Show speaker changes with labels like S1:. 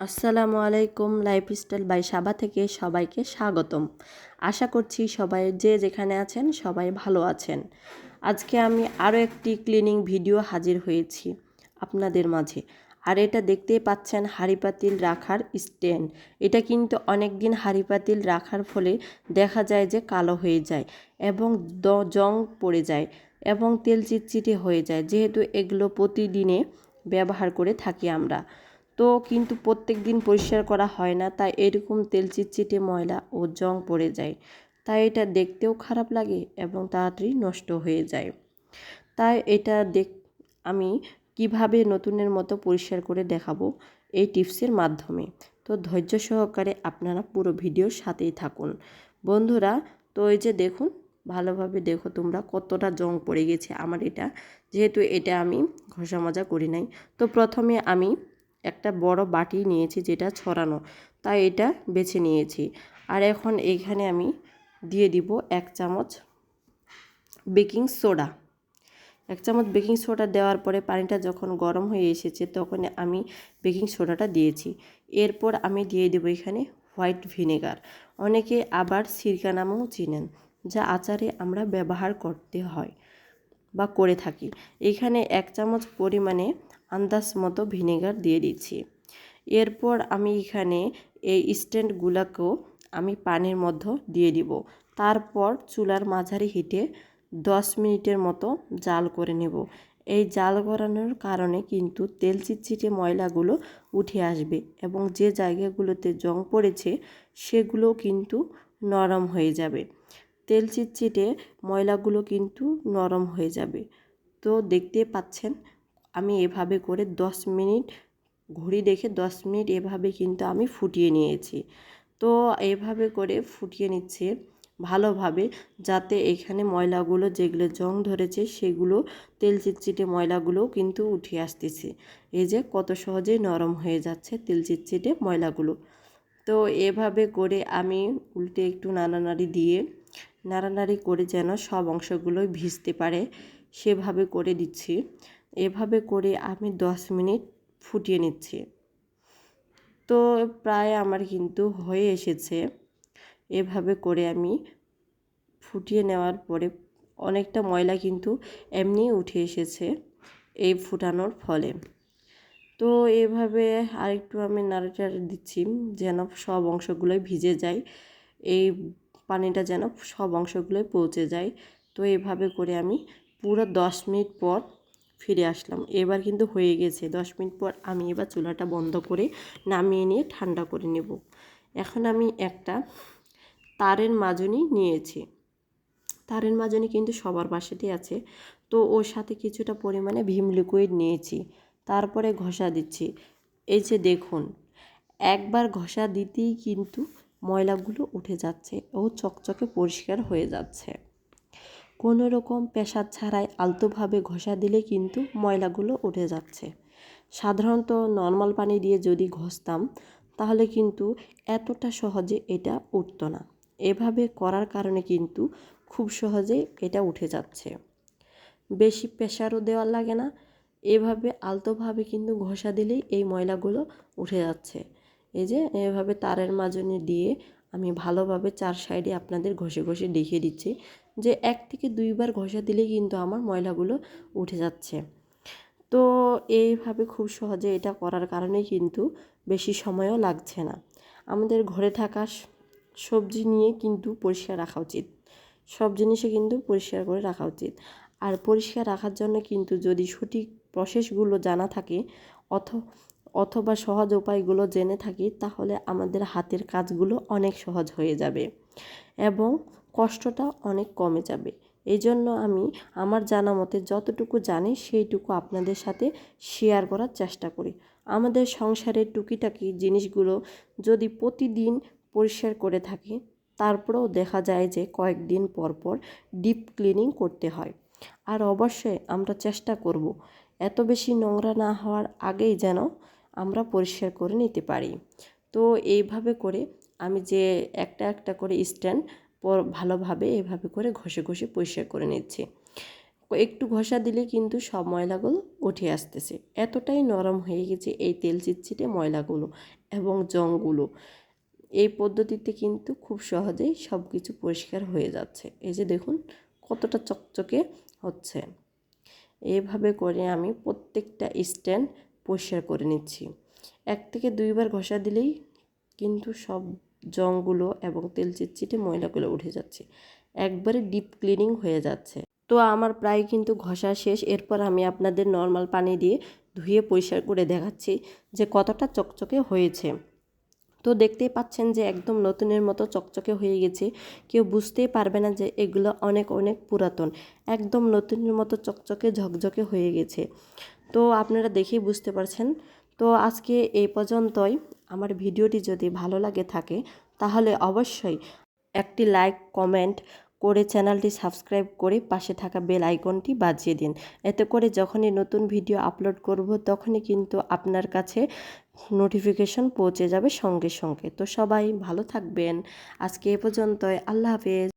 S1: আসসালামু আলাইকুম, lifestyle by সাবা থেকে সবাইকে স্বাগতম। আশা করছি সবাই যে যেখানে আছেন সবাই ভালো আছেন। আজকে আমি আরও একটি ক্লিনিং ভিডিও হাজির হয়েছি আপনাদের মাঝে। আর এটা দেখতেই পাচ্ছেন হাঁড়ি পাতিল রাখার স্ট্যান্ড এটা কিন্তু অনেক দিন হাঁড়ি পাতিল রাখার ফলে দেখা যায় যে কালো হয়ে যায় এবং দ- জং পড়ে যায় এবং তেল চিটচিটে হয়ে যায়। যেহেতু এগুলো প্রতিদিনে ব্যবহার করে থাকি আমরা। তো কিন্তু প্রত্যেক দিন পরিষ্কার করা হয় না, তাই এরকম তেল চিটচিটে ময়লা ও জং পড়ে যায়। তাই এটা দেখতেও খারাপ লাগে এবং তাড়াতাড়ি নষ্ট হয়ে যায়। তাই এটা দেখ, আমি কীভাবে নতুনের মতো পরিষ্কার করে দেখাবো এই টিপসের মাধ্যমে। তো ধৈর্য সহকারে আপনারা পুরো ভিডিওর সাথেই থাকুন। বন্ধুরা, তো এই যে দেখুন, ভালোভাবে দেখো তোমরা কতটা জং পড়ে গেছে। আমার এটা, যেহেতু এটা আমি ঘষা মাজা করি নাই, তো প্রথমে আমি একটা বড় বাটি নিয়েছি যেটা ছড়ানো। তাই এটা বেছে নিয়েছি। আর এখন এইখানে আমি দিয়ে দিব এক চামচ বেকিং সোডা। এক চামচ বেকিং সোডা দেওয়ার পরে পানিটা যখন গরম হয়ে এসেছে তখন আমি বেকিং সোডাটা দিয়েছি। এরপর আমি দিয়ে দেবো এখানে হোয়াইট ভিনেগার। অনেকে আবার সিরকা নামেও চিনেন, যা আচারে আমরা ব্যবহার করতে হয় বা করে থাকি। এখানে এক চামচ পরিমাণে আন্দাজ মতো ভিনেগার দিয়ে দিচ্ছি। এরপর আমি এখানে এই স্ট্যান্ডগুলোকেও আমি পানির মধ্যে দিয়ে দিব। তারপর চুলার মাঝারি হিটে দশ মিনিটের মতো জাল করে নেব। এই জাল করানোর কারণে কিন্তু তেল চিটচিটে ময়লাগুলো উঠে আসবে এবং যে জায়গাগুলোতে জং পড়েছে সেগুলো কিন্তু নরম হয়ে যাবে। তেল চিটচিটে ময়লাগুলো কিন্তু নরম হয়ে যাবে। তো দেখতে পাচ্ছেন আমি এভাবে করে দশ মিনিট ঘড়ি দেখে দশ মিনিট এভাবে কিন্তু আমি ফুটিয়ে নিয়েছি। তো এভাবে করে ফুটিয়ে নিচ্ছে ভালোভাবে যাতে এখানে ময়লাগুলো যেগুলো জং ধরেছে সেগুলো তেল চিটচিটে ময়লাগুলোও কিন্তু উঠে আসতেছে। এই যে কত সহজেই নরম হয়ে যাচ্ছে তেল চিটচিটে ময়লাগুলো। তো এভাবে করে আমি উল্টে একটু নাড়ানাড়ি দিয়ে নাড়ানাড়ি করে যেন সব অংশগুলোই ভিজতে পারে সেভাবে করে দিচ্ছি। এভাবে করে আমি দশ মিনিট ফুটিয়ে নিচ্ছি। তো প্রায় আমার কিন্তু হয়ে এসেছে। এভাবে করে আমি ফুটিয়ে নেওয়ার পরে অনেকটা ময়লা কিন্তু এমনি উঠে এসেছে এই ফুটানোর ফলে। তো এভাবে আরেকটু আমি নাড়াচাড়া দিচ্ছি যেন সব অংশগুলোই ভিজে যায়। এই পানিটা যেন সব অংশগুলোই পৌঁছে যায়। তো এভাবে করে আমি পুরো দশ মিনিট পর ফিরে আসলাম। এবার কিন্তু হয়ে গেছে। দশ মিনিট পর আমি এবার চুলাটা বন্ধ করে নামিয়ে নিয়ে ঠান্ডা করে নেব। এখন আমি একটা তারের মাজনি নিয়েছি। তারের মাজনি কিন্তু সবার বাসাতেই আছে। তো ওর সাথে কিছুটা পরিমাণে ভীম লিকুইড নিয়েছি। তারপরে ঘষা দিচ্ছি। এই যে দেখুন, একবার ঘষা দিতেই কিন্তু ময়লাগুলো উঠে যাচ্ছে ও চকচকে পরিষ্কার হয়ে যাচ্ছে। কোনো রকম পেশাদ ছাড়াই আলতোভাবে ঘষা দিলে কিন্তু ময়লাগুলো উঠে যাচ্ছে। সাধারণত নর্মাল পানি দিয়ে যদি ঘষতাম, তাহলে কিন্তু এতটা সহজে এটা উঠতো না। এভাবে করার কারণে কিন্তু খুব সহজেই এটা উঠে যাচ্ছে। বেশি প্রেশারও দেওয়ার লাগে না। এভাবে আলতোভাবে কিন্তু ঘষা দিলেই এই ময়লাগুলো উঠে যাচ্ছে। এই যে, এভাবে তারের মাজনে দিয়ে আমি ভালোভাবে চার সাইডে আপনাদের ঘষে ঘষে দেখিয়ে দিচ্ছি যে এক থেকে দুইবার ঘষা দিলেই কিন্তু আমার ময়লাগুলো উঠে যাচ্ছে। তো এইভাবে খুব সহজে এটা করার কারণে কিন্তু বেশি সময়ও লাগছে না। আমাদের ঘরে থাকা সবজি নিয়ে কিন্তু পরিষ্কার রাখা উচিত। সব জিনিসে কিন্তু পরিষ্কার করে রাখা উচিত। আর পরিষ্কার রাখার জন্য কিন্তু যদি সঠিক প্রসেসগুলো জানা থাকে অথ অথবা সহজ উপায়গুলো জেনে থাকি, তাহলে আমাদের হাতের কাজগুলো অনেক সহজ হয়ে যাবে এবং কষ্টটা অনেক কমে যাবে। এই জন্য আমি আমার জানা মতে যতটুকু জানি, সেইটুকু আপনাদের সাথে শেয়ার করার চেষ্টা করি। আমাদের সংসারের টুকিটাকি জিনিসগুলো যদি প্রতিদিন পরিষ্কার করে থাকি, তারপরেও দেখা যায় যে কয়েকদিন পর পর ডিপ ক্লিনিং করতে হয়। আর অবশ্যই আমরা চেষ্টা করব। এত বেশি নোংরা না হওয়ার আগেই যেন আমরা পরিষ্কার করে নিতে পারি। তো এইভাবে করে আমি যে একটা একটা করে স্ট্যান্ড পর ভালোভাবে এভাবে করে ঘষে ঘষে পরিষ্কার করে নিচ্ছি। একটু ঘষা দিলে কিন্তু সব ময়লাগুলো উঠে আসতেছে। এতটাই নরম হয়ে গেছে এই তেল চিটচিটে ময়লাগুলো এবং জংগুলো। এই পদ্ধতিতে কিন্তু খুব সহজেই সব কিছু পরিষ্কার হয়ে যাচ্ছে। এই যে দেখুন কতটা চকচকে হচ্ছে। এইভাবে করে আমি প্রত্যেকটা স্ট্যান্ড পরিষ্কার করে নিচ্ছি। এক থেকে দুইবার ঘষা দিলেই কিন্তু সব জংগুলো এবং তেল চিটচিটে ময়লাগুলো উঠে যাচ্ছে। একবারে ডিপ ক্লিনিং হয়ে যাচ্ছে। তো আমার প্রায় কিন্তু ঘষা শেষ। এরপর আমি আপনাদের নর্মাল পানি দিয়ে ধুয়ে পরিষ্কার করে দেখাচ্ছি যে কতটা চকচকে হয়েছে। তো দেখতেই পাচ্ছেন যে একদম নতুনের মতো চকচকে হয়ে গেছে। কেউ বুঝতেই পারবে না যে এগুলো অনেক অনেক পুরাতন। একদম নতুনের মতো চকচকে ঝকঝকে হয়ে গেছে। তো আপনারা দেখেই বুঝতে পারছেন। তো আজকে এই পর্যন্তই। আমার ভিডিওটি যদি ভালো লাগে থাকে, তাহলে অবশ্যই একটি লাইক, কমেন্ট করে চ্যানেলটি সাবস্ক্রাইব করে পাশে থাকা বেল আইকনটি বাজিয়ে দিন। এতে করে যখনই নতুন ভিডিও আপলোড করব, তখনই কিন্তু আপনার কাছে নোটিফিকেশন পৌঁছে যাবে সঙ্গে সঙ্গে। তো সবাই ভালো থাকবেন। আজকে এ পর্যন্তই। আল্লাহ হাফেজ।